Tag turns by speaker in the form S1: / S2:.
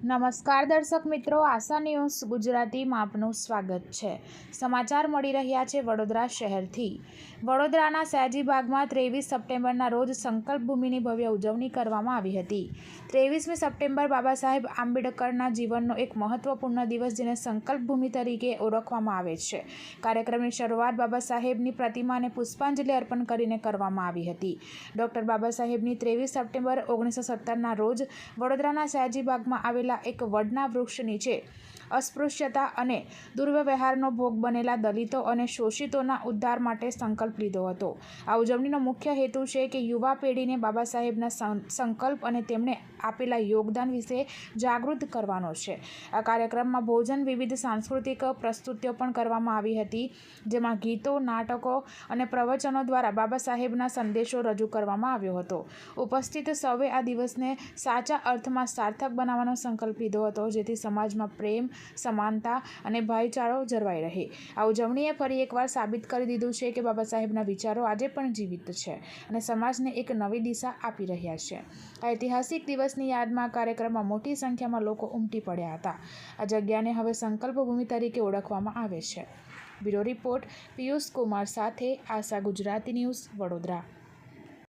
S1: નમસ્કાર દર્શક મિત્રો, આશા ન્યૂઝ ગુજરાતીમાં આપનું સ્વાગત છે. સમાચાર મળી રહ્યા છે વડોદરા શહેરથી. વડોદરાના સયાજીબાગમાં ત્રેવીસ સપ્ટેમ્બરના રોજ સંકલ્પ ભૂમિની ભવ્ય ઉજવણી કરવામાં આવી હતી. ત્રેવીસમી સપ્ટેમ્બર બાબા સાહેબ આંબેડકરના જીવનનો એક મહત્વપૂર્ણ દિવસ જેને સંકલ્પ ભૂમિ તરીકે ઓળખવામાં આવે છે. કાર્યક્રમની શરૂઆત બાબા સાહેબની પ્રતિમાને પુષ્પાંજલિ અર્પણ કરીને કરવામાં આવી હતી. ડૉક્ટર બાબા સાહેબની ત્રેવીસ સપ્ટેમ્બર ઓગણીસો સત્તરના રોજ વડોદરાના સયાજીબાગમાં આવેલા એક વડના વૃક્ષ નીચે અસ્પૃશ્યતા અને દુર્વ્યવહારનો ભોગ બનેલા દલિતો અને શોષિતોના ઉદ્ધાર માટે સંકલ્પ લીધો હતો. આ ઉજવણીનો મુખ્ય હેતુ છે કે યુવા પેઢીને બાબા સાહેબના સંકલ્પ અને તેમણે આપેલા યોગદાન વિશે જાગૃત કરવાનો છે. આ કાર્યક્રમમાં ભોજન વિવિધ સાંસ્કૃતિક પ્રસ્તુતિઓ પણ કરવામાં આવી હતી, જેમાં ગીતો, નાટકો અને પ્રવચનો દ્વારા બાબા સાહેબના સંદેશો રજૂ કરવામાં આવ્યો હતો. ઉપસ્થિત સૌએ આ દિવસને સાચા અર્થમાં સાર્થક બનાવવાનો સંકલ્પ લીધો હતો, જેથી સમાજમાં પ્રેમ સમાનતા અને ભાઈચારો જળવાઈ રહે. આ ઉજવણીએ ફરી એકવાર સાબિત કરી દીધું છે કે બાબા સાહેબના વિચારો આજે પણ જીવિત છે અને સમાજને એક નવી દિશા આપી રહ્યા છે. આ ઐતિહાસિક દિવસની યાદમાં કાર્યક્રમમાં મોટી સંખ્યામાં લોકો ઉમટી પડ્યા હતા. આ જગ્યાને હવે સંકલ્પ ભૂમિ તરીકે ઓળખવામાં આવે છે. બ્યુરો રિપોર્ટ પિયુષ કુમાર સાથે આશા ગુજરાતી ન્યૂઝ વડોદરા.